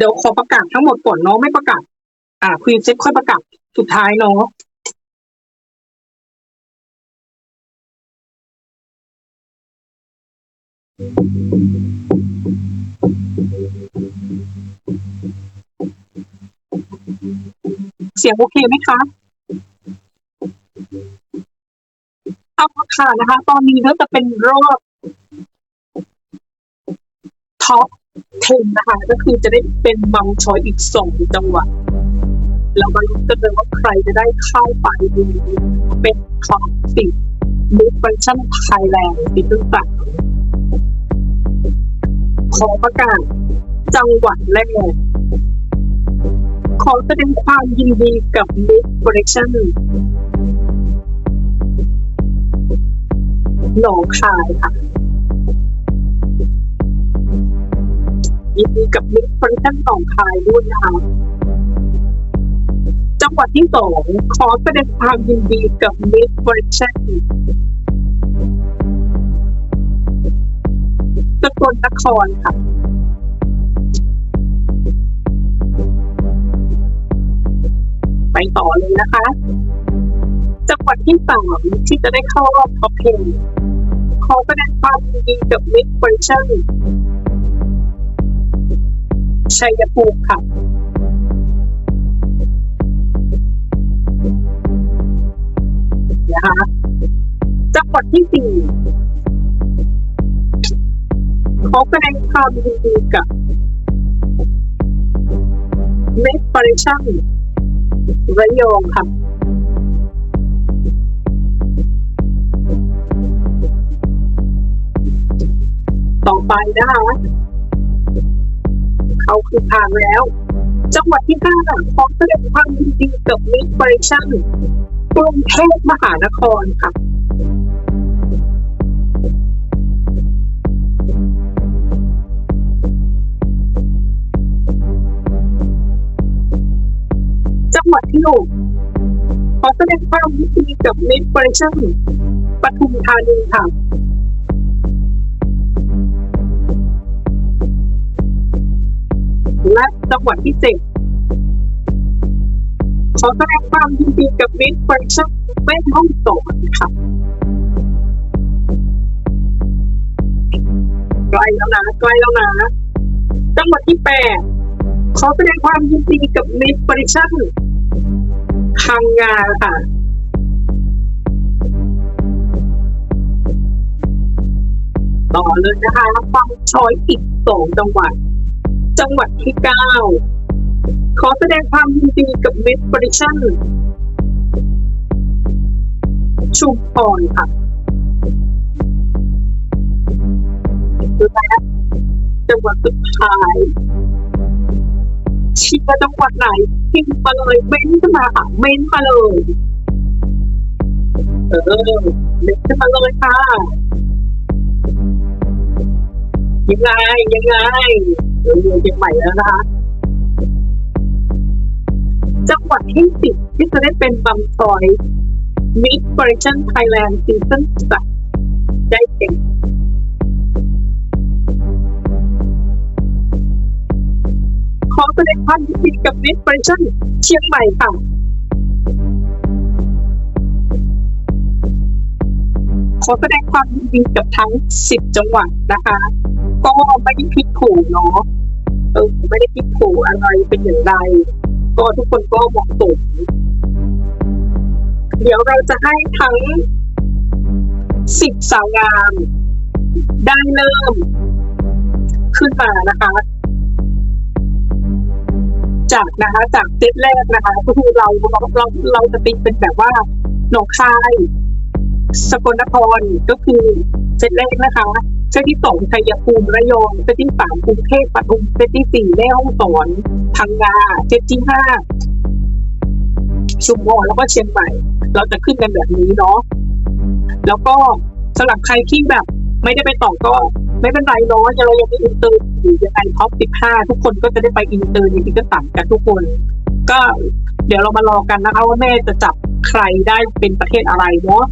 เดี๋ยวขอประกาศทั้งหมดก่อนเนาะไม่ประกาศ อ่าควีนเซ็ตค่อยประกาศสุดท้ายเนาะเสียงโอเคไหมคะเอาค่ะนะคะ ตอนนี้ก็จะเป็นรอบท็อป 10นะคะ ก็คือจะได้เป็นมังชอยอีกสองจังหวัดเรามาลุ้นกันเลยว่าใครจะได้เข้าไปดูเป็นท็อปสิบมิสฟังชั่นไทยแลนด์ซีซั่นสามขอประกาศจังหวัดแรกขอแสดงความยินดีกับ Miss Collection หนองคายค่ะ ยินดีกับมิสคอนเทนหนองคายด้วยนะคะจังหวัดที่สองขอแสดงความยินดีกับมิสคอนเทนสกลนครค่ะไปต่อเลยนะคะ จังหวัดที่สามที่จะได้เข้ารอบท็อป10ขอแสดงความยินดีกับมิสคอนเทน ชัยภูมิค่ะนะคะจังหวัดที่สี่ขอแสดงความยินดีกับเมสปาริชั่นระยองค่ะต่อไปนะคะ เขาคือผ่านแล้ว จังหวัดที่ห้าขอแสดงความยินดีกับมิสปาริชั่นกรุงเทพมหานครค่ะจังหวัดที่หกขอแสดงความยินดีกับมิสปาริชั่นปทุมธานีค่ะ และจังหวัดที่เจ็ดขอแสดงความยินดีกับมิสเฟรชั่นแม่ห้องสอนค่ะใกล้แล้วนะใกล้แล้วนะจังหวัดที่แปดขอแสดงความยินดีกับมิสเฟรชั่นพังงาค่ะต่อเลยนะคะฟังช้อยอีกสองจังหวัด จังหวัดที่เก้าขอแสดงความยินดีกับมิสปริชั่นชุมพรค่ะและจังหวัดสุดท้ายเชียร์จังหวัดไหนพิมพ์มาเลยเม้นขึ้นมาค่ะเม้นมาเลย เออเม้นขึ้นมาเลยค่ะยังไงยังไง เออเชียงใหม่แล้วนะคะ จังหวัดที่สิบที่จะได้เป็นบังซอย Miss f o r t u n Thailand Season สามได้เก่งขอแสดงความยินดีกับ Miss f o r t u n เชียงใหม่ค่ะขอแสดงความยินดีกับทั้ง 10 จังหวัดนะคะ ก็ไม่ได้พิดขู่เนาะเออไม่ได้พิดขู่อะไรเป็นอย่างไร ก็ทุกคนก็เหมาะสมเดี๋ยวเราจะให้ทั้ง10สาวงาม ได้เริ่ม ขึ้นมานะคะ จากนะคะ จากเซตแรกนะคะ ก็คือเราเราเราเราจะติดเป็นแบบว่าหนองคาย สกลนครก็คือเซตแรกนะคะ เซตที่สองชัยภูมิระยองเซตที่สามกรุงเทพปทุมเซตที่สี่แม่ฮ่องสอนพังงาเซตที่ห้าชุมพรแล้วก็เชียงใหม่ เราจะขึ้นกันแบบนี้เนาะแล้วก็สำหรับใครที่แบบ ไม่ได้ไปต่อก็ไม่เป็นไรเนาะเรายังมีอินเตอร์อยู่ยังไงท็อปสิบห้าทุกคนก็จะได้ไปอินเตอร์ในที่ก็ต่างกันทุกคน ก็เดี๋ยวเรามารอกันนะคะว่าแม่จะจับใครได้เป็นประเทศอะไรเนาะ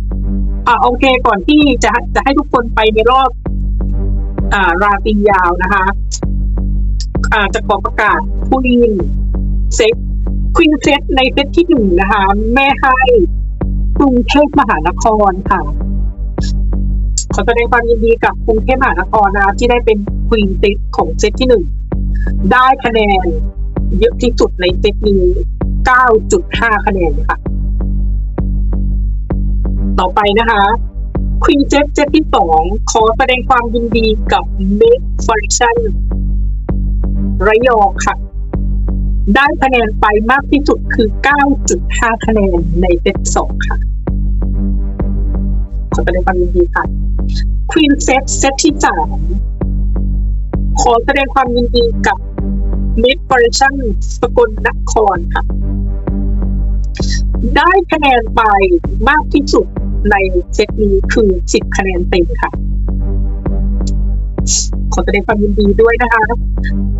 อ่าโอเคก่อนที่จะจะให้ทุกคนไปในรอบ ราตรียาวนะคะอาจะขอประกาศควีนเซตควีนเซตในเซตที่หนึ่งนะคะ แม่ให้กรุงเทพมหานครค่ะขอแสดงความยินดีกับกรุงเทพมหานครนะที่ได้เป็นควีนเซตของเซตที่หนึ่งได้คะแนนเยอะที่สุดในเซตนี้ 9.5 คะแนนค่ะ ต่อไปนะคะ ควีนเซตเซตที่สองขอแสดงความยินดีกับเมกฟอร์ชันระยองค่ะ ได้คะแนนไปมากที่สุดคือ 9.5 คะแนนในเซตสองค่ะ ขอแสดงความยินดีค่ะควีนเซตเซตที่สามขอแสดงความยินดีกับเมิดฟอร์ชันสกลนครค่ะ ได้คะแนนไปมากที่สุด ในเซตนี้คือ 10 คะแนนเต็มค่ะ ขอแสดงความยินดีด้วยนะคะ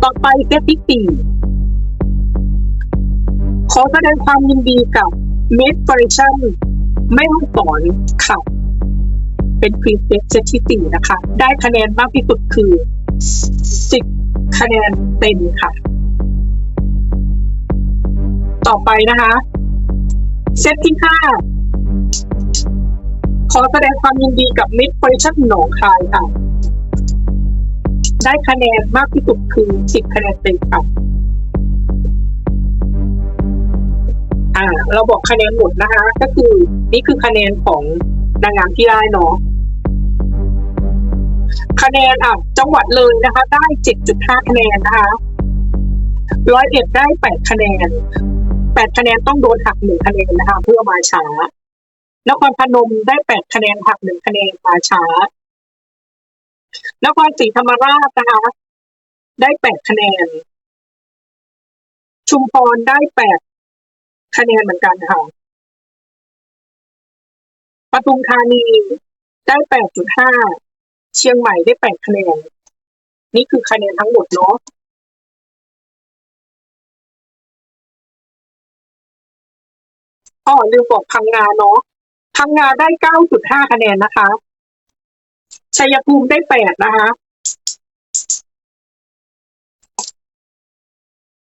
ต่อไปเซตที่สี่ขอแสดงความยินดีกับเมดฟอร์ชั่นแม่ห้องสอนค่ะ เป็นพรีเซตเซตที่สี่นะคะ ได้คะแนนมากที่สุดคือ 10 คะแนนเต็มค่ะ ต่อไปนะคะ เซตที่ห้า ขอแสดงความยินดีกับมิดโพ i ชั่นหนองคายค่ะ ได้คะแนนมากที่สุดคือ10คะแนนเต็มค่ะอ่า เราบอกคะแนนหมดนะคะ ก็คือนี่คือคะแนนของนางงามที่ได้เนาะคะแนนอะจังหวัดเลยนะคะ ได้7.5คะแนนนะคะร้อยเอ็ดได้8คะแนน8คะแนนต้องโดนหัก1คะแนนนะคะ เพื่อมาช้า นครพนมได้8คะแนนหัก1คะแนนมาช้านครศรีธรรมราชนะคะได้8คะแนน ชุมพรได้8คะแนนเหมือนกันค่ะปทุมธานีได้8.5เชียงใหม่ได้8คะแนน นี่คือคะแนนทั้งหมดเนาะอ๋อลืมบอกพังงาเนาะ พังงาได้ 9.5 คะแนนนะคะชัยภูมิได้ 8 นะคะ